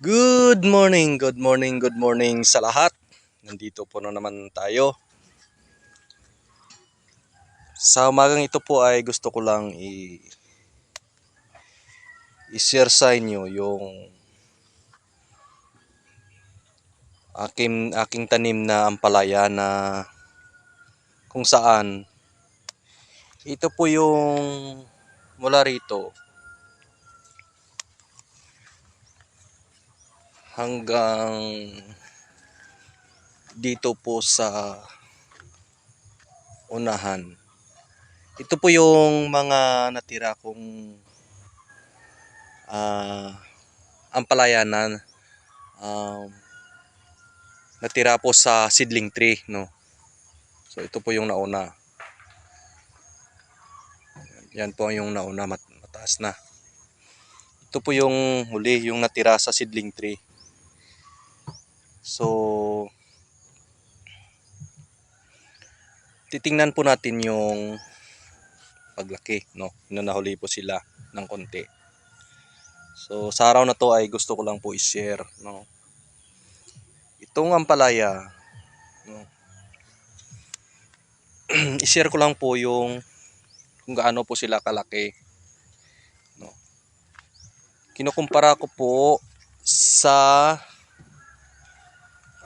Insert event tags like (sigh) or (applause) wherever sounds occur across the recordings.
Good morning, good morning, good morning sa lahat. Nandito po na naman tayo. Sa umagang ito po ay gusto ko lang i i-share sa inyo yung aking aking tanim na ampalaya na kung saan ito po yung mula rito hanggang dito po sa unahan. Ito po yung mga natira kong ah ampalayanan um, natira po sa seedling tree, no. So ito po yung nauna. Yan po yung nauna mat- mataas na. Ito po yung huli, yung natira sa seedling tree. So titingnan po natin yung paglaki, no. Nanahuli po sila ng konti. So sa araw na to ay gusto ko lang po i-share, no. Itong ampalaya, no. (clears throat) i-share ko lang po yung kung gaano po sila kalaki. No. Kinukumpara ko po sa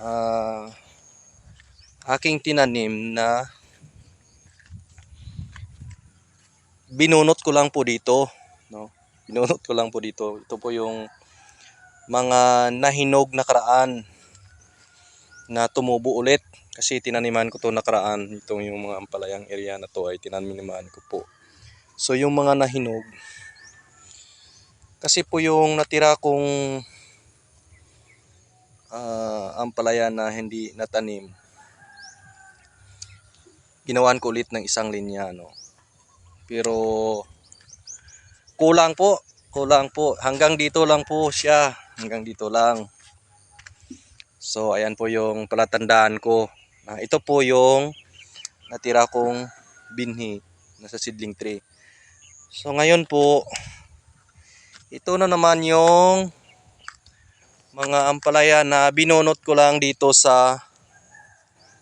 ah, aking tinanim na binunot ko lang po dito, no. Binunot ko lang po dito. Ito po yung mga nahinog na karaan na tumubo ulit kasi tinaniman ko to nakaraan itong yung mga ampalayang area na to ay tinaniman ko po so yung mga nahinog kasi po yung natira kong ah, ampalaya na hindi natanim. Ginawan ko ulit ng isang linya no pero kulang po kulang po. Hanggang dito lang po siya. Hanggang dito lang. So ayan po yung palatandaan ko. na ito po yung natira kong binhi nasa seedling tree. So ngayon po ito na naman yung mga ampalaya na binunot ko lang dito sa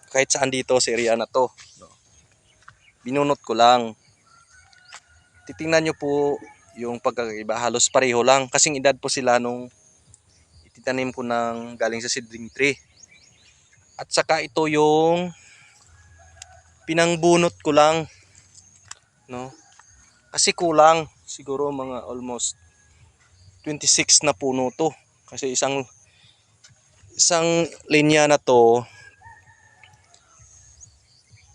kahit saan dito sa area na to. No. Binunot ko lang. Titingnan nyo po yung pagkakaiba. Halos pareho lang. Kasing edad po sila nung ititanim ko ng galing sa seedling tree. At saka ito yung pinangbunot ko lang. No? Kasi kulang. Siguro mga almost 26 na puno to. Kasi isang isang linya na to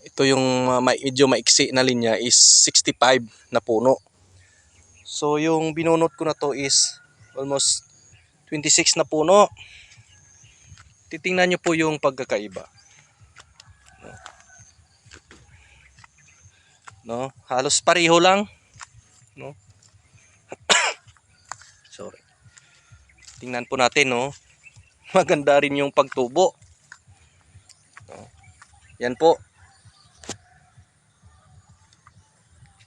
ito yung medyo maiksi na linya is 65 na puno. So yung binunot ko na to is almost 26 na puno. Titingnan nyo po yung pagkakaiba. No? Halos pareho lang. No? Tingnan po natin, no? (laughs) Maganda rin yung pagtubo. Yan po.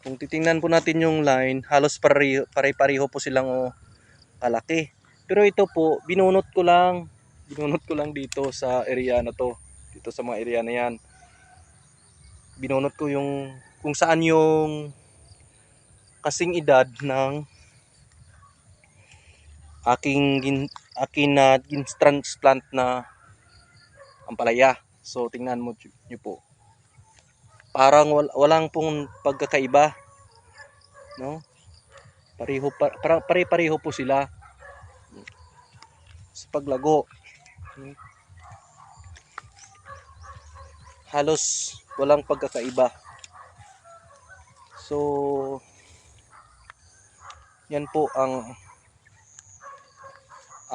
Kung titingnan po natin yung line, halos pare- pare-pareho po silang oh, kalaki. Pero ito po, binunot ko lang. Binunot ko lang dito sa area na to. Dito sa mga area na yan. Binunot ko yung kung saan yung kasing edad ng aking gin, akin na gin transplant na ampalaya. So tingnan mo nyo po. Parang wal, walang pong pagkakaiba. No? Pareho pa, para, pare-pareho po sila sa paglago. Halos walang pagkakaiba. So, yan po ang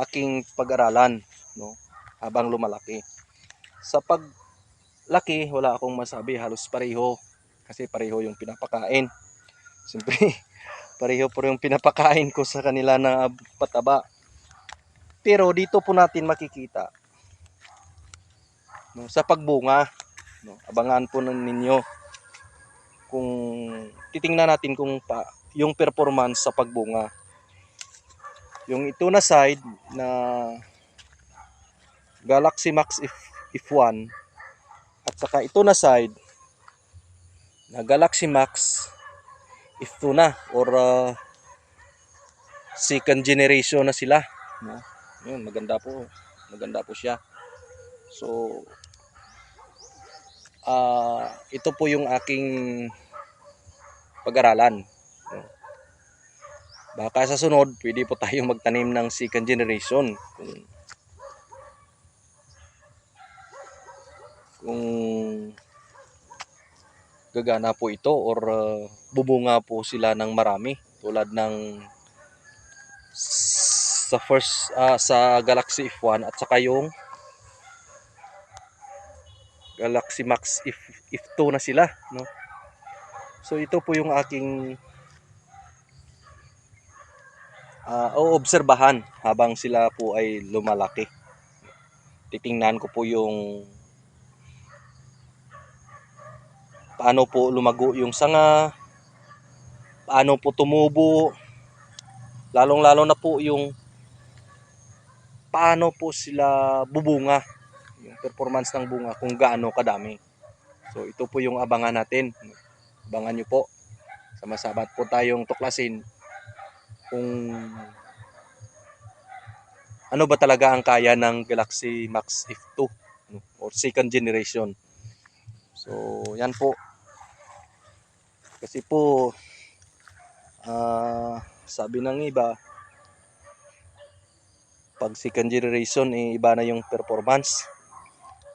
aking pag-aralan no habang lumalaki. Sa paglaki, wala akong masabi, halos pareho kasi pareho yung pinapakain. Siyempre, (laughs) pareho po yung pinapakain ko sa kanila na pataba. Pero dito po natin makikita no, sa pagbunga. No, abangan po ninyo kung titingnan natin kung pa, yung performance sa pagbunga. Yung ito na side na Galaxy Max if F1 at saka ito na side na Galaxy Max F2 na or uh, second generation na sila. No? Yun, maganda po. Maganda po siya. So, ah ito po yung aking pag-aralan. Baka sa sunod, pwede po tayong magtanim ng second generation. Kung, kung gagana po ito or uh, bubunga po sila ng marami tulad ng sa first ah, sa Galaxy F1 at saka yung Galaxy Max F, F2 na sila no so ito po yung aking ah oobserbahan habang sila po ay lumalaki. Titingnan ko po yung paano po lumago yung sanga paano po tumubo lalong lalo na po yung paano po sila bubunga yung performance ng bunga kung gaano kadami. So ito po yung abangan natin. Abangan nyo po. Sama-sama po tayong tuklasin kung ano ba talaga ang kaya ng Galaxy Max F2 no, or second generation. So yan po. Kasi po ah sabi ng iba pag second generation eh, iba na yung performance.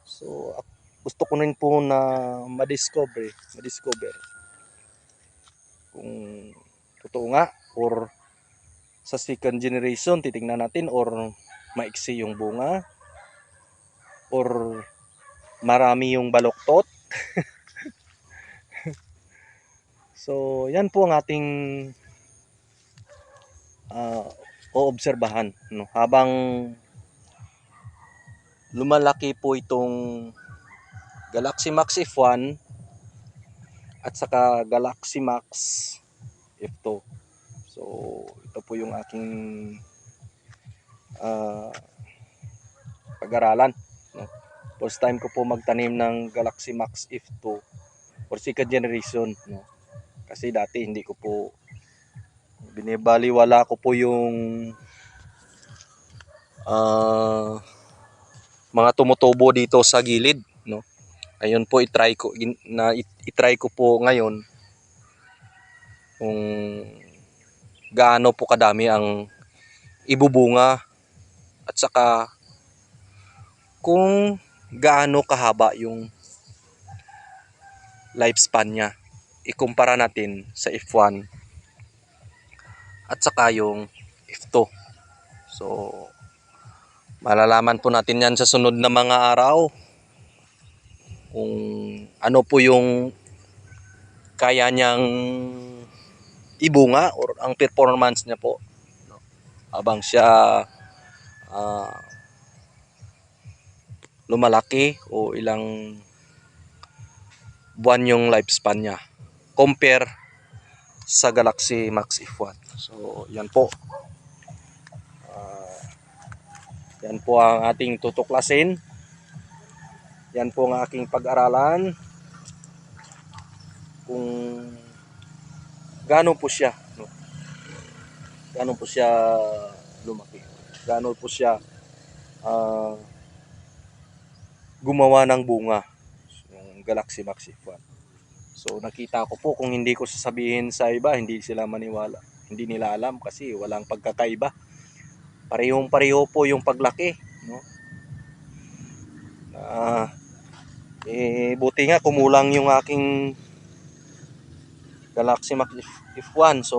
So gusto ko rin po na ma-discover ma-discover kung totoo nga or sa second generation titingnan natin or maiksi yung bunga or marami yung baloktot. (laughs) So yan po ang ating ah oobserbahan no? Habang lumalaki po itong Galaxy Max F1 at saka Galaxy Max F2 so ito po yung aking ah, pag-aralan. No? first time ko po magtanim ng Galaxy Max F2 or second generation no? Kasi dati hindi ko po binibaliwala ko po yung ah, mga tumutubo dito sa gilid no? Ayun po i-try ko na i-try ko po ngayon kung gaano po kadami ang ibubunga. At saka kung gaano kahaba yung lifespan niya ikumpara natin sa F1 at saka yung F2. So, malalaman po natin yan sa sunod na mga araw. Kung ano po yung kaya niyang ibunga or ang performance niya po no? habang siya ah, lumalaki o ilang buwan yung lifespan niya compare sa Galaxy Max F1. So, yan po. Ah, yan po ang ating tutuklasin. Yan po ang aking pag-aralan. Kung gaano po siya, no? Gaano po siya lumaki. Gaano po siya ah, gumawa ng bunga yung Galaxy Max F1. So nakita ko po kung hindi ko sasabihin sa iba, hindi sila maniwala. Hindi nila alam kasi walang pagkakaiba. Parehong pareho po yung paglaki, no? Ah, eh buti nga kumulang yung aking Galaxy Max F- F1. So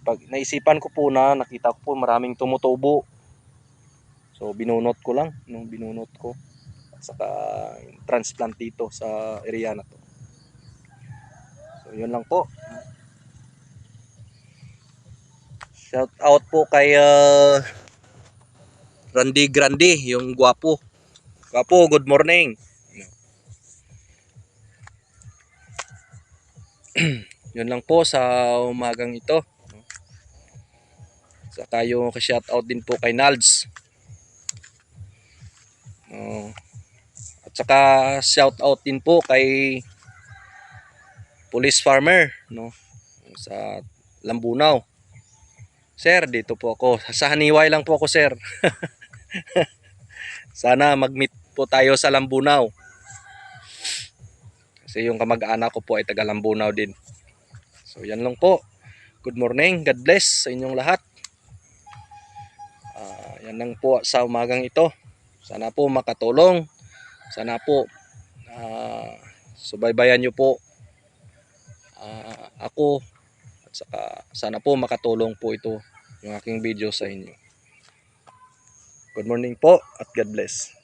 pag naisipan ko po na nakita ko po maraming tumutubo. So binunot ko lang, nung binunot ko saka transplant dito sa area na to. So yun lang po. Shout out po kay uh, Randy Grande, yung gwapo. Gwapo, good morning. (clears throat) yun lang po sa umagang ito. Saka yung shoutout din po kay Nalds. Oh. At saka shoutout din po kay Police Farmer, no? Sa Lambunaw. Sir, dito po ako. Sa Haniway lang po ako, sir. (laughs) Sana mag-meet po tayo sa Lambunaw. Kasi yung kamag-anak ko po ay taga Lambunaw din. So yan lang po. Good morning. God bless sa inyong lahat. Ah, yan lang po sa umagang ito. Sana po makatulong. Sana po ah, subaybayan nyo po ah, ako at saka sana po makatulong po ito yung aking video sa inyo. Good morning po at God bless.